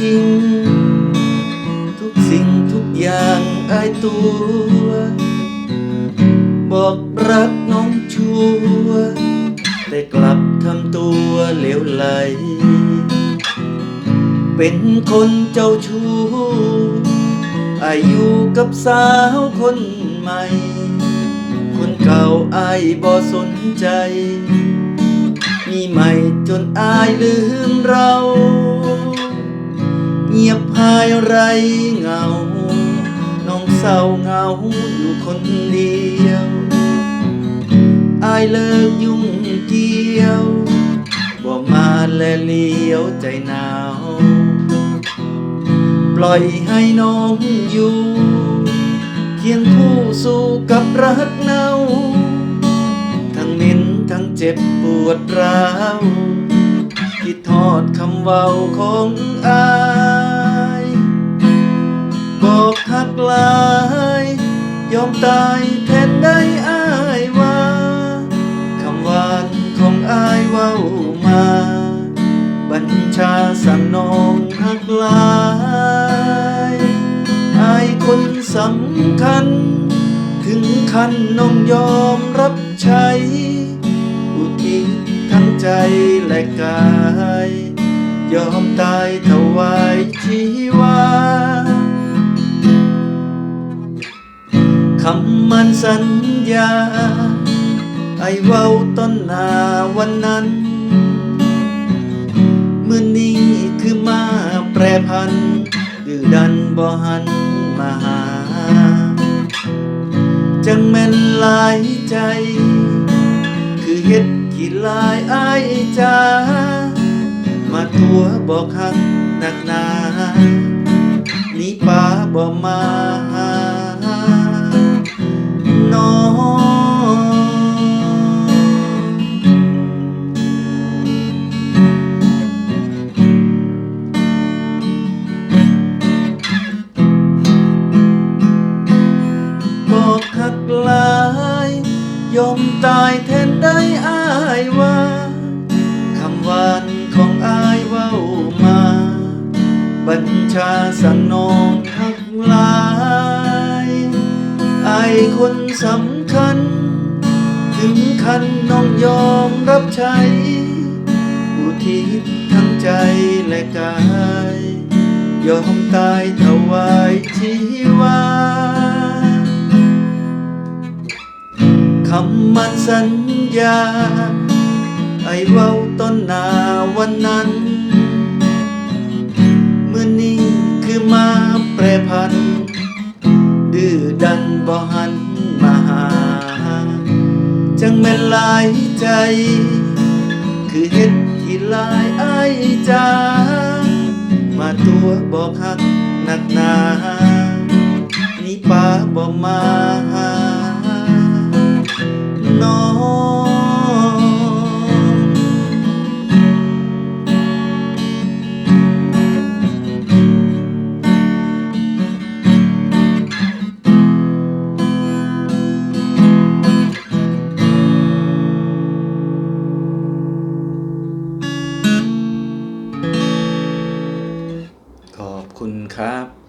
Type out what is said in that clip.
จริง ทุกสิ่งทุกอย่างอายตัว บอกรักน้องชัว แต่กลับทำตัวเหลวไหล เป็นคนเจ้าชู้อายุกับสาวคนใหม่ คนเก่าอายบ่สนใจ มีใหม่จนอายลืมเรา เงียบหายไรเงา น้องเศร้าเงาอยู่คนเดียวอายเลิกยุ่งเกี่ยวบ่มาแลเลี้ยวใจหนาว ปล่อยให้น้องอยู่ เคียงคู่สู้กับรักเนา ทั้งเหม็นทั้งเจ็บปวดร้าวคิดทอดคำเว้าของอาย อมตายแทนได้อายว่าคำหวานของอายเว้ามา บัญชาสั่งน้องหักลายอายคนสำคัญ ถึงขั้นน้องยอมรับใช้ อุทิศทั้งใจและกาย ยอมตายถวายชีวา คำมันสัญญา ไอเว้าต้นหนาวันนั้น มื่อนี้คือมาแปรพันดื้อดันบ่หันมาหา จังแม่นหลายใจ คือเฮ็ดขี้ลายอายจ้ามาตัวบอกหักหนักหนาหนี่ป้าบ่มา ชาสั่งนองหักหลายอคนสำคัญ ถึงคันน้องยอมรับใช้ อุทิศทั้งใจและกาย ยอมตายถวายชีวาคำมันสัญญา ไอเว้าต้นนาวันนั้น พัน ดื้อดันบ่หันมาหา จังแม่นหลายใจ คือเฮ็ดที่หลายไอจ้ามาตัวบอกหักหนักหนา นี่ป้าบ่มา น้อง ครับ